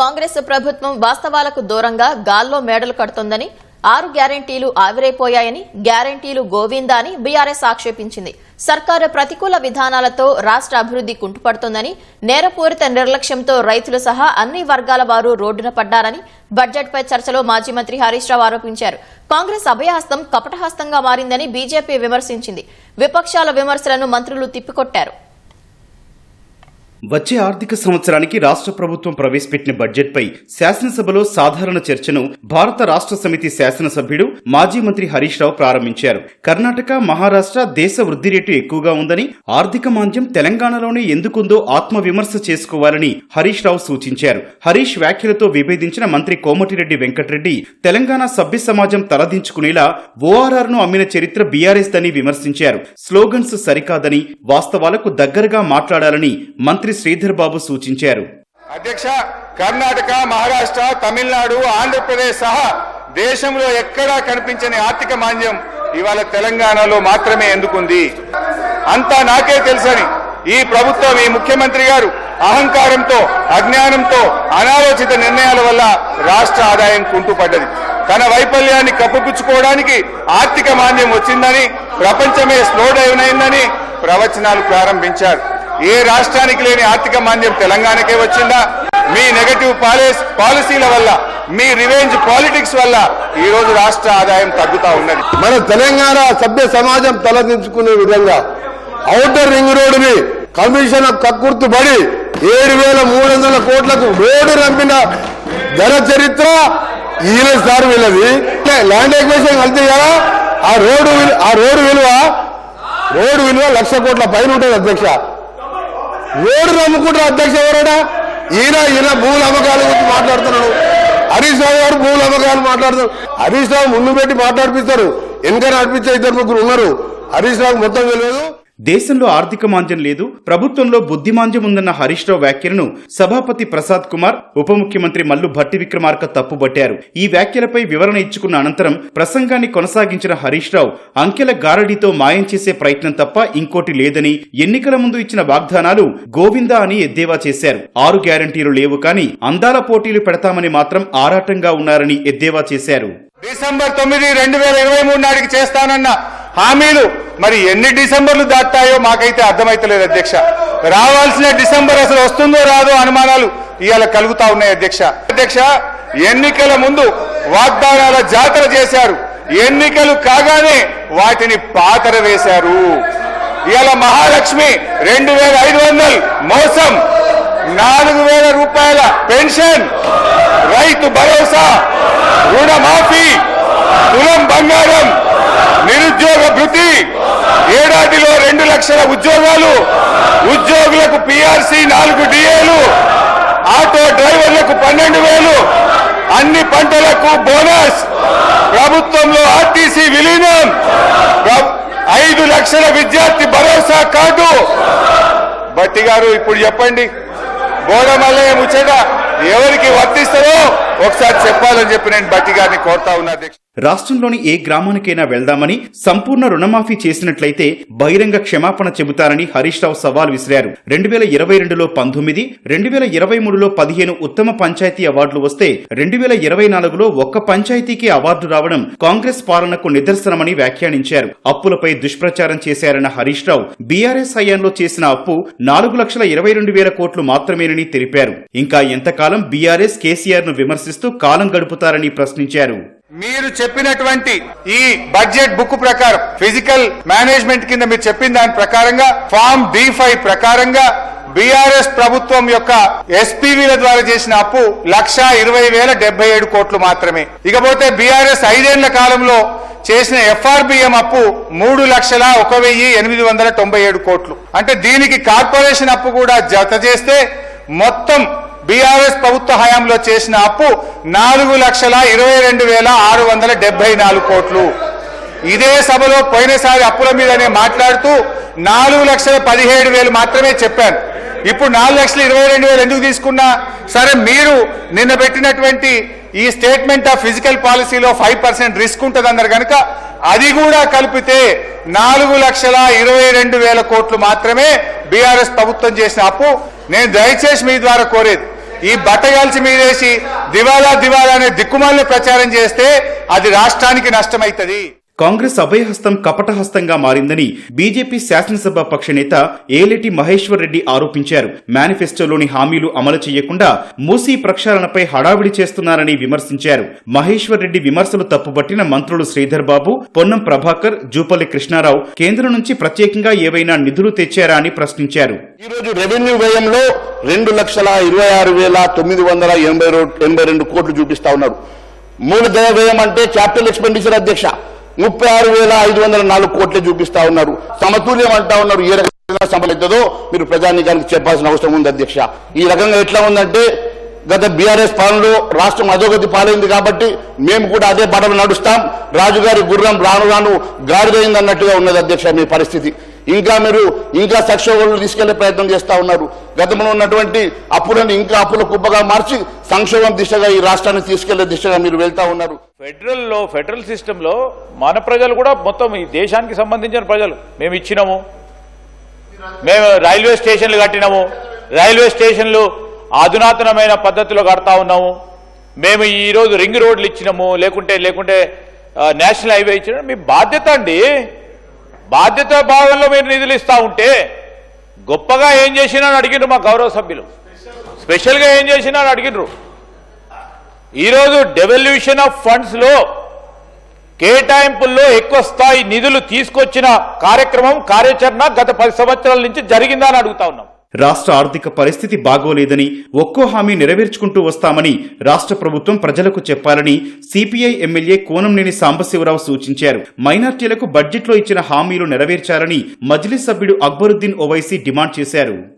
కాంగ్రెస్ ప్రభుత్వం వాస్తవాలకు దూరంగా గాల్లో మేడలు కడుతోందని ఆరు గ్యారంటీలు ఆవిరైపోయాయని గ్యారంటీలు గోవిందా అని బీఆర్ఎస్ ఆక్షేపించింది. సర్కారు ప్రతికూల విధానాలతో రాష్ట్ర అభివృద్ది కుంటుపడుతోందని నేరపూరిత నిర్లక్ష్యంతో రైతులు సహా అన్ని వర్గాల వారు రోడ్డున పడ్డారని బడ్జెట్పై చర్చలో మాజీ మంత్రి హరీష్ రావు ఆరోపించారు. కాంగ్రెస్ అభయహస్తం కపటహస్తంగా మారిందని బీజేపీ విమర్శించింది. విపక్షాల విమర్శలను మంత్రులు తిప్పికొట్టారు. వచ్చే ఆర్థిక సంవత్సరానికి రాష్ట్ర ప్రభుత్వం ప్రవేశపెట్టిన బడ్జెట్పై శాసనసభలో సాధారణ చర్చను భారత రాష్ట్ర సమితి శాసనసభ్యుడు మాజీ మంత్రి హరీష్ రావు ప్రారంభించారు. కర్ణాటక మహారాష్ట్ర దేశ వృద్ధి రేటు ఎక్కువగా ఉందని ఆర్థిక మాంద్యం తెలంగాణలోనే ఎందుకుందో ఆత్మవిమర్శ చేసుకోవాలని హరీష్ రావు సూచించారు. హరీష్ వ్యాఖ్యలతో విభేదించిన మంత్రి కోమటిరెడ్డి వెంకటరెడ్డి తెలంగాణ సభ్య సమాజం తలదించుకునేలా ఓఆర్ఆర్ను అమ్మిన చరిత్ర బీఆర్ఎస్ దని విమర్శించారు. స్లోగన్స్ సరికాదని వాస్తవాలకు దగ్గరగా మాట్లాడాలని మంత్రి శ్రీధర్ బాబు సూచించారు. అధ్యక్ష కర్ణాటక మహారాష్ట్ర తమిళనాడు ఆంధ్రప్రదేశ్ సహా దేశంలో ఎక్కడా కనిపించని ఆర్థిక మాంద్యం ఇవాళ తెలంగాణలో మాత్రమే ఎందుకుంది? అంతా నాకే తెలుసని ఈ ప్రభుత్వం ఈ ముఖ్యమంత్రి గారు అహంకారంతో అజ్ఞానంతో అనాలోచిత నిర్ణయాల వల్ల రాష్ట్ర ఆదాయం కుంటుపడ్డది. తన వైఫల్యాన్ని కప్పుపుచ్చుకోవడానికి ఆర్థిక మాంద్యం వచ్చిందని ప్రపంచమే స్లో డౌన్ అయిందని ప్రవచనాలు ప్రారంభించారు. ఏ రాష్ట్రానికి లేని ఆర్థిక మాంద్యం తెలంగాణకే వచ్చిందా? మీ నెగటివ్ పాలసీల వల్ల మీ రివెంజ్ పాలిటిక్స్ వల్ల ఈ రోజు రాష్ట్ర ఆదాయం తగ్గుతా ఉన్నది. మన తెలంగాణ సభ్య సమాజం తలదించుకునే విధంగా ఔటర్ రింగ్ రోడ్డుని కమిషన్ కక్కుర్తుపడి ఏడు వేల మూడు వందల కోట్లకు రోడ్డు రంపిన ధర చరిత్ర ఈయన సార్ వీళ్ళది. ల్యాండ్ ఎక్వేషన్ కలిసి కదా ఆ రోడ్డు ఆ రోడ్డు విలువ రోడ్డు విలువ లక్ష కోట్ల పైన ఉంటుంది అధ్యక్ష. ఓడు నమ్ముకుంటారు అధ్యక్ష ఎవరైనా ఈయన ఈయన భూముల అమ్మకాల గురించి మాట్లాడుతున్నాడు. హరీష్ రావు గారు భూముల అమ్మకాలు మాట్లాడుతారు హరీష్ రావు ముందు పెట్టి మాట్లాడిపిస్తారు. వెనక నడిపించే ఇద్దరు ముగ్గురు ఉన్నారు. హరీష్ రావు మొత్తం తెలియదు. దేశంలో ఆర్థిక మాంద్యం లేదు ప్రభుత్వంలో బుద్ధిమాంద్యం ఉందన్న హరీష్ రావు వ్యాఖ్యలను సభాపతి ప్రసాద్ కుమార్ ఉప ముఖ్యమంత్రి మల్లు భట్టి విక్రమార్క తప్పుబట్టారు. ఈ వ్యాఖ్యలపై వివరణ ఇచ్చుకున్న అనంతరం ప్రసంగాన్ని కొనసాగించిన హరీష్ రావు అంకెల గారడీతో మాయం చేసే ప్రయత్నం తప్ప ఇంకోటి లేదని ఎన్నికల ముందు ఇచ్చిన వాగ్దానాలు గోవిందా అని ఎద్దేవా చేశారు. ఆరు గ్యారంటీలు లేవు కానీ అందాల పోటీలు పెడతామని మాత్రం ఆరాటంగా ఉన్నారని ఎద్దేవా చేశారు. డిసెంబర్ తొమ్మిది రెండు వేల ఇరవై మూడు నాటికి చేస్తానన్న హామీలు మరి ఎన్ని డిసెంబర్లు దాటాయో మాకైతే అర్థమైతలేదు అధ్యక్ష. రావాల్సిన డిసెంబర్ అసలు వస్తుందో రాదో అనుమానాలు ఇవాళ కలుగుతా ఉన్నాయి అధ్యక్ష. అధ్యక్ష ఎన్నికల ముందు వాగ్దానాల జాతర చేశారు. ఎన్నికలు కాగానే వాటిని పాతర వేశారు. ఇవాళ మహాలక్ష్మి రెండు వేల ఐదు వందలు మోసం నాలుగు వేల రూపాయల పెన్షన్ రైతు భరోసా లక్షల ఉద్యోగాలు ఉద్యోగులకు పిఆర్సీ నాలుగు డిఏలు ఆటో డ్రైవర్లకు పన్నెండు వేలు అన్ని పంటలకు బోనస్. ప్రభుత్వంలో ఆర్టీసీ విలీనం. ఐదు లక్షల విద్యార్థి భరోసా కార్డు. బట్టి గారు ఇప్పుడు చెప్పండి. బోడమల్లయ్య ముచ్చట ఎవరికి వర్తిస్తారో ఒకసారి చెప్పాలని చెప్పి నేను బట్టి గారిని కోరుతా ఉన్నా అధ్యక్ష రాష్ట్రంలోని ఏ గ్రామానికైనా వెళ్దామని సంపూర్ణ రుణమాఫీ చేసినట్లయితే బహిరంగ క్షమాపణ చెబుతారని హరీష్ రావు సవాల్ విసిరారు. రెండు వేల ఇరవై రెండులో పంతొమ్మిది రెండు వేల ఇరవై మూడులో పదిహేను ఉత్తమ పంచాయతీ అవార్డులు వస్తే రెండు వేల ఇరవై నాలుగులో ఒక్క పంచాయతీకి అవార్డు రావడం కాంగ్రెస్ పాలనకు నిదర్శనమని వ్యాఖ్యానించారు. అప్పులపై దుష్ప్రచారం చేశారన్న హరీష్ రావు బీఆర్ఎస్ హయాంలో చేసిన అప్పు నాలుగు లక్షల ఇరవై రెండు వేల కోట్లు మాత్రమేనని తెలిపారు. ఇంకా ఎంతకాలం బీఆర్ఎస్ కేసీఆర్ను విమర్శిస్తూ కాలం గడుపుతారని ప్రశ్నించారు. మీరు చెప్పినటువంటి ఈ బడ్జెట్ బుక్ ప్రకారం ఫిజికల్ మేనేజ్మెంట్ కింద మీరు చెప్పిన దాని ప్రకారంగా ఫామ్ డి ఫైవ్ ప్రకారంగా బీఆర్ఎస్ ప్రభుత్వం యొక్క ఎస్పీవీల ద్వారా చేసిన అప్పు లక్షా ఇరవై వేల డెబ్బై ఏడు కోట్లు మాత్రమే. ఇకపోతే బీఆర్ఎస్ ఐదేళ్ళ కాలంలో చేసిన ఎఫ్ఆర్బిఎం అప్పు మూడు లక్షల ఒక వెయ్యి ఎనిమిది వందల తొంభై ఏడు కోట్లు. అంటే దీనికి కార్పొరేషన్ అప్పు కూడా జత చేస్తే మొత్తం బీఆర్ఎస్ ప్రభుత్వ హయాంలో చేసిన అప్పు నాలుగు లక్షల ఇరవై రెండు వేల ఆరు వందల డెబ్బై నాలుగు కోట్లు. ఇదే సభలో పోయినసారి అప్పుల మీదనే మాట్లాడుతూ నాలుగు లక్షల పదిహేడు వేలు మాత్రమే చెప్పాను. ఇప్పుడు నాలుగు లక్షల ఇరవై రెండు వేలు ఎందుకు తీసుకున్నా? సరే మీరు నిన్న పెట్టినటువంటి ఈ స్టేట్మెంట్ ఆఫ్ ఫిజికల్ పాలసీలో ఫైవ్ పర్సెంట్ రిస్క్ ఉంటుంది అన్నారు కనుక అది కూడా కలిపితే నాలుగు లక్షల ఇరవై రెండు వేల కోట్లు మాత్రమే బీఆర్ఎస్ ప్రభుత్వం చేసిన అప్పు. నేను దయచేసి మీ ద్వారా కోరేది. ఈ బట్టగాల్చి మీదేసి దివాలా దివాలా అనే దిక్కుమాలిన ప్రచారం చేస్తే అది రాష్ట్రానికి నష్టమవుతుంది. కాంగ్రెస్ అభయహస్తం కపటహస్తంగా మారిందని బీజేపీ శాసనసభ పక్ష నేత ఏలేటి మహేశ్వర్ రెడ్డి ఆరోపించారు. మేనిఫెస్టోలోని హామీలు అమలు చేయకుండా మూసీ ప్రక్షాళనపై హడావిడి చేస్తున్నారని విమర్శించారు. మహేశ్వర్ రెడ్డి విమర్శలు తప్పుబట్టిన మంత్రులు శ్రీధర్ బాబు పొన్నం ప్రభాకర్ జూపల్లి కృష్ణారావు కేంద్రం నుంచి ప్రత్యేకంగా ఏవైనా నిధులు తెచ్చారా అని ప్రశ్నించారు. ఈ రోజు రెవెన్యూ వ్యయంలో రెండు లక్షల ఇరవై ఆరు వేల తొమ్మిది వందల ఎనభై ఎనభై రెండు కోట్లు చూపిస్తా ఉన్నారు. మూలధన వ్యయం అంటే క్యాపిటల్ ఎక్స్పెండిచర్ అధ్యక్ష. ముప్పై ఆరు వేల ఐదు వందల నాలుగు కోట్లు చూపిస్తా ఉన్నారు. సమతుల్యం అంటా ఉన్నారు. ఏ రకంగా సంపలిస్తుందో మీరు ప్రజానీకానికి చెప్పాల్సిన అవసరం ఉంది అధ్యక్ష. ఈ రకంగా ఎట్లా ఉందంటే గత బీఆర్ఎస్ పాలనలో రాష్ట్రం అధోగతి పాలైంది కాబట్టి మేము కూడా అదే బాటలో నడుస్తాం. రాజుగారి గుర్రం రాను రాను గాడిదైంది అన్నట్టుగా ఉన్నది అధ్యక్ష మీ పరిస్థితి. ఇంకా మీరు ఇంకా సంక్షోభంలో తీసుకెళ్ళే ప్రయత్నం చేస్తా ఉన్నారు. గతంలో ఉన్నటువంటి అప్పులను ఇంకా అప్పుల కుప్పగా మార్చి సంక్షోభం దిశగా ఈ రాష్ట్రాన్ని తీసుకెళ్ళే దిశగా మీరు వెళ్తా ఉన్నారు. ఫెడరల్లో ఫెడరల్ సిస్టమ్లో మన ప్రజలు కూడా మొత్తం ఈ దేశానికి సంబంధించిన ప్రజలు. మేము ఇచ్చినాము. మేము రైల్వే స్టేషన్లు కట్టినాము. రైల్వే స్టేషన్లు అధునాతనమైన పద్ధతిలో కడతా ఉన్నాము. మేము ఈరోజు రింగ్ రోడ్లు ఇచ్చినాము లేకుంటే లేకుంటే నేషనల్ హైవే ఇచ్చినా మీ బాధ్యత అండి. బాధ్యత భాగంలో మీరు నిధులు ఇస్తూ ఉంటే గొప్పగా ఏం చేసినా అని అడిగినారు మా గౌరవ సభ్యులు. స్పెషల్గా ఏం చేసినా అని అడిగినారు ఈరోజు డెవల్యూషన్ ఆఫ్ ఫండ్స్లో కేటాయింపుల్లో ఎక్కువ స్థాయి నిధులు తీసుకొచ్చిన కార్యక్రమం కార్యాచరణ గత పది సంవత్సరాల నుంచి జరిగిందా అని అడుగుతా ఉన్నాం. రాష్ట్ర ఆర్థిక పరిస్థితి బాగోలేదని ఒక్కో హామీ నెరవేర్చుకుంటూ వస్తామని రాష్ట్ర ప్రభుత్వం ప్రజలకు చెప్పాలని సిపిఐ ఎమ్మెల్యే కోనంనేని సాంబశివరావు సూచించారు. మైనార్టీలకు బడ్జెట్లో ఇచ్చిన హామీలు నెరవేర్చాలని మజ్లిస్ సభ్యుడు అక్బరుద్దీన్ ఓవైసీ డిమాండ్ చేశారు.